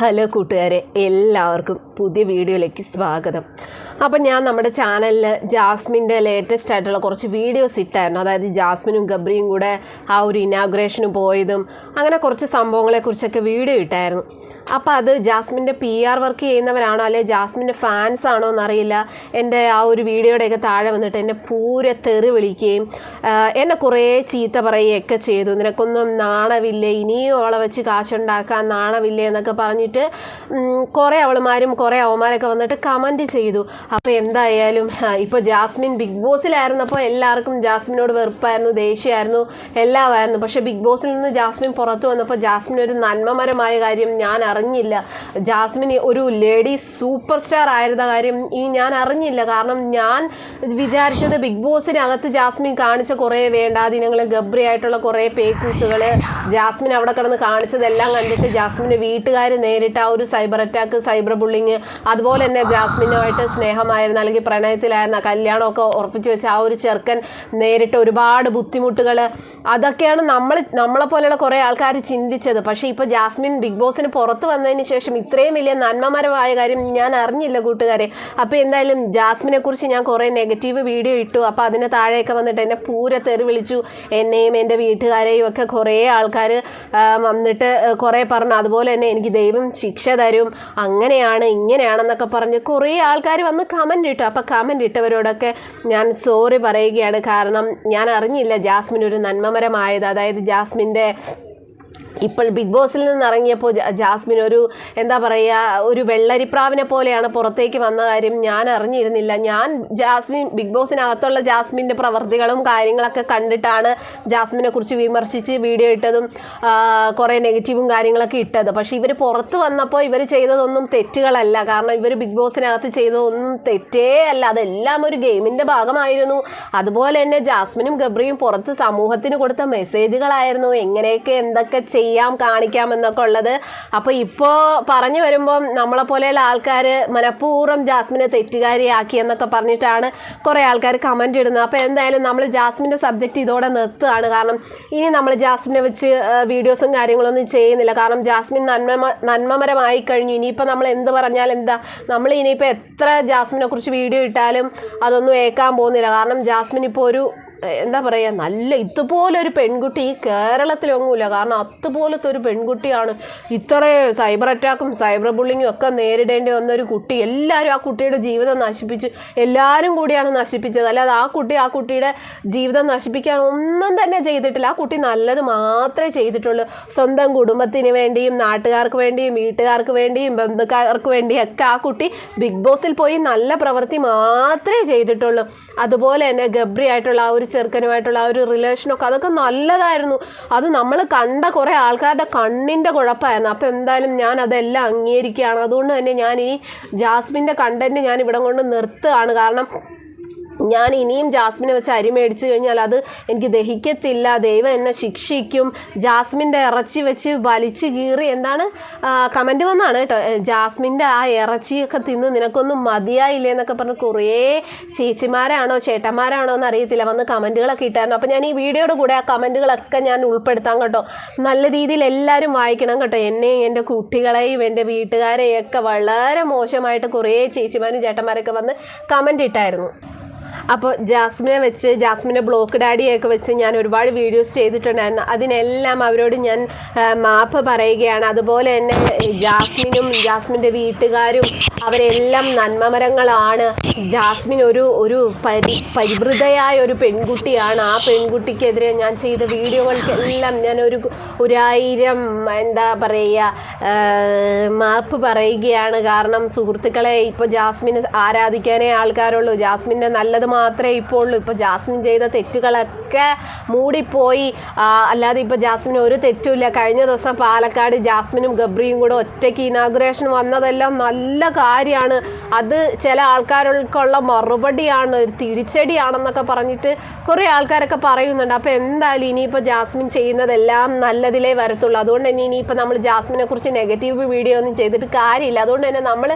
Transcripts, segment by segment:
Hello കൂട്ടുകാരെ എല്ലാവർക്കും പുതിയ വീഡിയോയിലേക്ക് സ്വാഗതം. അപ്പം ഞാൻ നമ്മുടെ ചാനലിൽ ജാസ്മിന്റെ ലേറ്റസ്റ്റ് ആയിട്ടുള്ള കുറച്ച് വീഡിയോസ് ഇട്ടായിരുന്നു. അതായത് ജാസ്മിനും ഗബ്രിയും കൂടെ ആ ഒരു ഇനാഗുറേഷന് പോയതും അങ്ങനെ കുറച്ച് സംഭവങ്ങളെക്കുറിച്ചൊക്കെ വീഡിയോ ഇട്ടായിരുന്നു. അപ്പോൾ അത് ജാസ്മിന്റെ പി ആർ വർക്ക് ചെയ്യുന്നവരാണോ? അല്ലെ ജാസ്മിന്റെ ഫാൻസ് ആണോ എന്നറിയില്ല. എന്റെ ആ ഒരു വീഡിയോയുടെയൊക്കെ താഴെ വന്നിട്ട് എന്നെ പൂരെ തെറി വിളിക്കുകയും എന്നെ കുറേ ചീത്ത പറയുകയൊക്കെ ചെയ്തു. നിനക്കൊന്നും നാണമില്ലേ ഇനിയും അവളെ വെച്ച് കാശുണ്ടാക്കാൻ നാണമില്ലേ എന്നൊക്കെ പറഞ്ഞിട്ട് കുറേ അവളുമാരും കുറേ അവന്മാരൊക്കെ വന്നിട്ട് കമന്റ് ചെയ്തു. അപ്പോൾ എന്തായാലും ഇപ്പോൾ ജാസ്മിൻ ബിഗ് ബോസിലായിരുന്നപ്പോൾ എല്ലാവർക്കും ജാസ്മിനോട് വെറുപ്പായിരുന്നു ദേഷ്യമായിരുന്നു എല്ലാമായിരുന്നു. പക്ഷേ ബിഗ് ബോസിൽ നിന്ന് ജാസ്മിൻ പുറത്തു വന്നപ്പോൾ ജാസ്മിൻ ഒരു നന്മമരമായ കാര്യം ഞാൻ അറിഞ്ഞില്ല. ജാസ്മിൻ ഒരു ലേഡി സൂപ്പർ സ്റ്റാർ ആയിരുന്ന കാര്യം ഈ ഞാൻ അറിഞ്ഞില്ല. കാരണം ഞാൻ വിചാരിച്ചത് ബിഗ് ബോസിനകത്ത് ജാസ്മിൻ കാണിച്ച കുറേ വേണ്ടാദിനങ്ങൾ ഗബ്രി ആയിട്ടുള്ള കുറേ പേക്കൂട്ടുകൾ ജാസ്മിൻ അവിടെ കിടന്ന് കാണിച്ചതെല്ലാം കണ്ടിട്ട് ജാസ്മിന്റെ വീട്ടുകാർ നേരിട്ട് ആ ഒരു സൈബർ അറ്റാക്ക് സൈബർ ബുള്ളിങ് അതുപോലെ തന്നെ ജാസ്മിനുമായിട്ട് സ്നേഹമായിരുന്നു അല്ലെങ്കിൽ പ്രണയത്തിലായിരുന്ന കല്യാണമൊക്കെ ഉറപ്പിച്ച് വെച്ച ആ ഒരു ചെറുക്കൻ നേരിട്ട് ഒരുപാട് ബുദ്ധിമുട്ടുകൾ അതൊക്കെയാണ് നമ്മൾ നമ്മളെ പോലെയുള്ള കുറേ ആൾക്കാർ ചിന്തിച്ചത്. പക്ഷേ ഇപ്പോൾ ജാസ്മിൻ ബിഗ് ബോസിന് പുറത്ത് വന്നതിന് ശേഷം ഇത്രയും വലിയ നന്മമരമായ കാര്യം ഞാൻ അറിഞ്ഞില്ല കൂട്ടുകാരെ. അപ്പോൾ എന്തായാലും ജാസ്മിനെ കുറിച്ച് ഞാൻ കുറേ നെഗറ്റീവ് വീഡിയോ ഇട്ടു. അപ്പോൾ അതിന് താഴെയൊക്കെ വന്നിട്ട് എന്നെ പൂര തെറി വിളിച്ചു. എന്നെയും എന്റെ വീട്ടുകാരെയും ഒക്കെ കുറേ ആൾക്കാർ വന്നിട്ട് കുറേ പറഞ്ഞു. അതുപോലെ തന്നെ എനിക്ക് ദൈവം ശിക്ഷ തരും. അങ്ങനെയാണ് ഇങ്ങനെയാണെന്നൊക്കെ പറഞ്ഞ് കുറേ ആൾക്കാർ വന്ന് കമന്റ് ഇട്ടു. അപ്പോൾ കമന്റ് ഇട്ടവരോടൊക്കെ ഞാൻ സോറി പറയുകയാണ്. കാരണം ഞാൻ അറിഞ്ഞില്ല ജാസ്മിൻ ഒരു നന്മമരമായത് അതായത് ജാസ്മിന്റെ ഇപ്പോൾ ബിഗ് ബോസിൽ നിന്ന് ഇറങ്ങിയപ്പോൾ ജാസ്മിൻ ഒരു എന്താ പറയുക ഒരു വെള്ളരിപ്രാവിനെ പോലെയാണ് പുറത്തേക്ക് വന്ന കാര്യം ഞാൻ അറിഞ്ഞിരുന്നില്ല. ഞാൻ ജാസ്മിൻ ബിഗ് ബോസിനകത്തുള്ള ജാസ്മിന്റെ പ്രവൃത്തികളും കാര്യങ്ങളൊക്കെ കണ്ടിട്ടാണ് ജാസ്മിനെ കുറിച്ച് വിമർശിച്ച് വീഡിയോ ഇട്ടതും കുറേ നെഗറ്റീവും കാര്യങ്ങളൊക്കെ ഇട്ടത്. പക്ഷേ ഇവർ പുറത്ത് വന്നപ്പോൾ ഇവർ ചെയ്തതൊന്നും തെറ്റുകളല്ല. കാരണം ഇവർ ബിഗ് ബോസിനകത്ത് ചെയ്തതൊന്നും തെറ്റേ അല്ല. അതെല്ലാം ഒരു ഗെയിമിന്റെ ഭാഗമായിരുന്നു. അതുപോലെ തന്നെ ജാസ്മിനും ഗബ്രിയും പുറത്ത് സമൂഹത്തിന് കൊടുത്ത മെസ്സേജുകളായിരുന്നു. എങ്ങനെയൊക്കെ എന്തൊക്കെ ചെയ്യാം കാണിക്കാം എന്നൊക്കെ ഉള്ളത്. അപ്പോൾ ഇപ്പോൾ പറഞ്ഞു വരുമ്പം നമ്മളെ പോലെയുള്ള ആൾക്കാർ മനഃപൂർവം ജാസ്മിനെ തെറ്റുകാരിയാക്കി എന്നൊക്കെ പറഞ്ഞിട്ടാണ് കുറേ ആൾക്കാർ കമന്റ് ഇടുന്നത്. അപ്പോൾ എന്തായാലും നമ്മൾ ജാസ്മിന്റെ സബ്ജക്റ്റ് ഇതോടെ നിർത്തുകയാണ്. കാരണം ഇനി നമ്മൾ ജാസ്മിനെ വെച്ച് വീഡിയോസും കാര്യങ്ങളൊന്നും ചെയ്യുന്നില്ല. കാരണം ജാസ്മിൻ നന്മ നന്മമരമായി കഴിഞ്ഞു. ഇനിയിപ്പോൾ നമ്മൾ എന്ത് പറഞ്ഞാൽ എന്താ നമ്മൾ ഇനിയിപ്പോൾ എത്ര ജാസ്മിനെ കുറിച്ച് വീഡിയോ ഇട്ടാലും അതൊന്നും ഏക്കാൻ പോകുന്നില്ല. കാരണം ജാസ്മിൻ ഇപ്പോൾ ഒരു എന്താ പറയുക നല്ല ഇതുപോലെ ഒരു പെൺകുട്ടി ഈ കേരളത്തിലൊന്നുമില്ല. കാരണം അതുപോലത്തെ ഒരു പെൺകുട്ടിയാണ് ഇത്ര സൈബർ അറ്റാക്കും സൈബർ ബുള്ളിങ്ങും ഒക്കെ നേരിടേണ്ടി വന്ന ഒരു കുട്ടി. എല്ലാവരും ആ കുട്ടിയുടെ ജീവിതം നശിപ്പിച്ചു. എല്ലാവരും കൂടിയാണ് നശിപ്പിച്ചത്. അല്ലാതെ ആ കുട്ടി ആ കുട്ടിയുടെ ജീവിതം നശിപ്പിക്കാൻ ഒന്നും തന്നെ ചെയ്തിട്ടില്ല. ആ കുട്ടി നല്ലത് മാത്രമേ ചെയ്തിട്ടുള്ളൂ. സ്വന്തം കുടുംബത്തിന് വേണ്ടിയും നാട്ടുകാർക്ക് വേണ്ടിയും വീട്ടുകാർക്ക് വേണ്ടിയും ബന്ധുക്കാർക്ക് വേണ്ടിയും ഒക്കെ ആ കുട്ടി ബിഗ് ബോസിൽ പോയി നല്ല പ്രവൃത്തി മാത്രമേ ചെയ്തിട്ടുള്ളൂ. അതുപോലെ തന്നെ ഗബ്രി ആയിട്ടുള്ള ആ ഒരു ചെറുക്കനുമായിട്ടുള്ള ആ ഒരു റിലേഷനൊക്കെ അതൊക്കെ നല്ലതായിരുന്നു. അത് നമ്മൾ കണ്ട കുറേ ആൾക്കാരുടെ കണ്ണിന്റെ കുഴപ്പമായിരുന്നു അപ്പോൾ എന്തായാലും ഞാൻ അതെല്ലാം അംഗീകരിക്കുകയാണ്. അതുകൊണ്ട് തന്നെ ഞാൻ ഈ ജാസ്മിന്റെ കണ്ടന്റ് ഞാൻ ഇവിടെ കൊണ്ട് നിർത്തുകയാണ്. കാരണം ഞാൻ ഇനിയും ജാസ്മിനെ വെച്ച് അരി മേടിച്ചു കഴിഞ്ഞാൽ അത് എനിക്ക് ദഹിക്കത്തില്ല. ദൈവം എന്നെ ശിക്ഷിക്കും. ജാസ്മിന്റെ ഇറച്ചി വെച്ച് വലിച്ചു കീറി എന്താണ് കമന്റ് വന്നാണ് കേട്ടോ. ജാസ്മിന്റെ ആ ഇറച്ചിയൊക്കെ തിന്ന് നിനക്കൊന്നും മതിയായില്ലേ എന്നൊക്കെ പറഞ്ഞ് കുറേ ചേച്ചിമാരാണോ ചേട്ടന്മാരാണോ എന്ന് അറിയത്തില്ല വന്ന് കമന്റുകളൊക്കെ ഇട്ടായിരുന്നു. അപ്പോൾ ഞാൻ ഈ വീഡിയോയുടെ കൂടെ ആ കമന്റുകളൊക്കെ ഞാൻ ഉൾപ്പെടുത്താം കേട്ടോ. നല്ല രീതിയിൽ എല്ലാവരും വായിക്കണം കേട്ടോ. എന്നെയും എന്റെ കുട്ടികളെയും എന്റെ വീട്ടുകാരെയും ഒക്കെ വളരെ മോശമായിട്ട് കുറേ ചേച്ചിമാരും ചേട്ടന്മാരൊക്കെ വന്ന് കമന്റ് ഇട്ടായിരുന്നു. അപ്പോൾ ജാസ്മിനെ വെച്ച് ജാസ്മിനെ ബ്ലോക്ക് ഡാഡിയൊക്കെ വെച്ച് ഞാൻ ഒരുപാട് വീഡിയോസ് ചെയ്തിട്ടുണ്ടായിരുന്നു. അതിനെല്ലാം അവരോട് ഞാൻ മാപ്പ് പറയുകയാണ്. അതുപോലെ തന്നെ ജാസ്മിനും ജാസ്മിന്റെ വീട്ടുകാരും അവരെല്ലാം നന്മമരങ്ങളാണ്. ജാസ്മിൻ ഒരു ഒരു പരി പരിവൃതയായ ഒരു പെൺകുട്ടിയാണ്. ആ പെൺകുട്ടിക്കെതിരെ ഞാൻ ചെയ്ത വീഡിയോകൾക്കെല്ലാം ഞാൻ ഒരു ഒരായിരം എന്താ പറയുക മാപ്പ് പറയുകയാണ്. കാരണം സുഹൃത്തുക്കളെ ഇപ്പോൾ ജാസ്മിനെ ആരാധിക്കാനേ ആൾക്കാരുള്ളൂ. ജാസ്മിന്റെ നല്ലത് മാത്രമേ ഇപ്പോൾ ഇപ്പോൾ ജാസ്മിൻ ചെയ്ത തെറ്റുകളൊക്കെ മൂടിപ്പോയി. അല്ലാതെ ഇപ്പോൾ ജാസ്മിന് ഒരു തെറ്റുമില്ല. കഴിഞ്ഞ ദിവസം പാലക്കാട് ജാസ്മിനും ഗബ്രിയും കൂടെ ഒറ്റയ്ക്ക് ഇനാഗ്രേഷൻ വന്നതെല്ലാം നല്ല കാര്യമാണ്. അത് ചില ആൾക്കാർക്കുള്ള മറുപടിയാണ് ഒരു തിരിച്ചടിയാണെന്നൊക്കെ പറഞ്ഞിട്ട് കുറേ ആൾക്കാരൊക്കെ പറയുന്നുണ്ട്. അപ്പോൾ എന്തായാലും ഇനിയിപ്പോൾ ജാസ്മിൻ ചെയ്യുന്നതെല്ലാം നല്ലതിലേ വരത്തുള്ളൂ. അതുകൊണ്ട് തന്നെ ഇനിയിപ്പോൾ നമ്മൾ ജാസ്മിനെ കുറിച്ച് നെഗറ്റീവ് വീഡിയോ ഒന്നും ചെയ്തിട്ട് കാര്യമില്ല. അതുകൊണ്ട് തന്നെ നമ്മൾ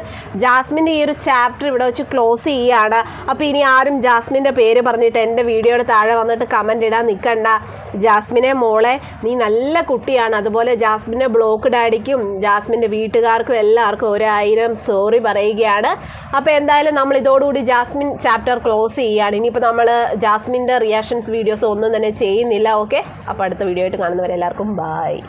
ജാസ്മിന്റെ ഈ ഒരു ചാപ്റ്റർ ഇവിടെ വെച്ച് ക്ലോസ് ചെയ്യുകയാണ്. അപ്പോൾ ഇനി ആരും ജാസ്മിന്റെ പേര് പറഞ്ഞിട്ട് എന്റെ വീഡിയോയുടെ താഴെ വന്നിട്ട് കമന്റ് ഇടാൻ നിൽക്കണ്ട ജാസ്മിനെ മോളെ നീ നല്ല കുട്ടിയാണ്. അതുപോലെ ജാസ്മിന്റെ ബ്ലോക്ക് ഡാഡിക്കും ജാസ്മിന്റെ വീട്ടുകാർക്കും എല്ലാവർക്കും ഒരായിരം സോറി പറയുകയാണ്. അപ്പോൾ എന്തായാലും നമ്മൾ ഇതോടുകൂടി ജാസ്മിൻ ചാപ്റ്റർ ക്ലോസ് ചെയ്യുകയാണ് ഇനിയിപ്പോൾ നമ്മൾ ജാസ്മിന്റെ റിയാക്ഷൻസ് വീഡിയോസ് ഒന്നും തന്നെ ചെയ്യുന്നില്ല. ഓക്കെ അപ്പോൾ അടുത്ത വീഡിയോ ആയിട്ട് കാണുന്നവരെല്ലാവർക്കും ബായ്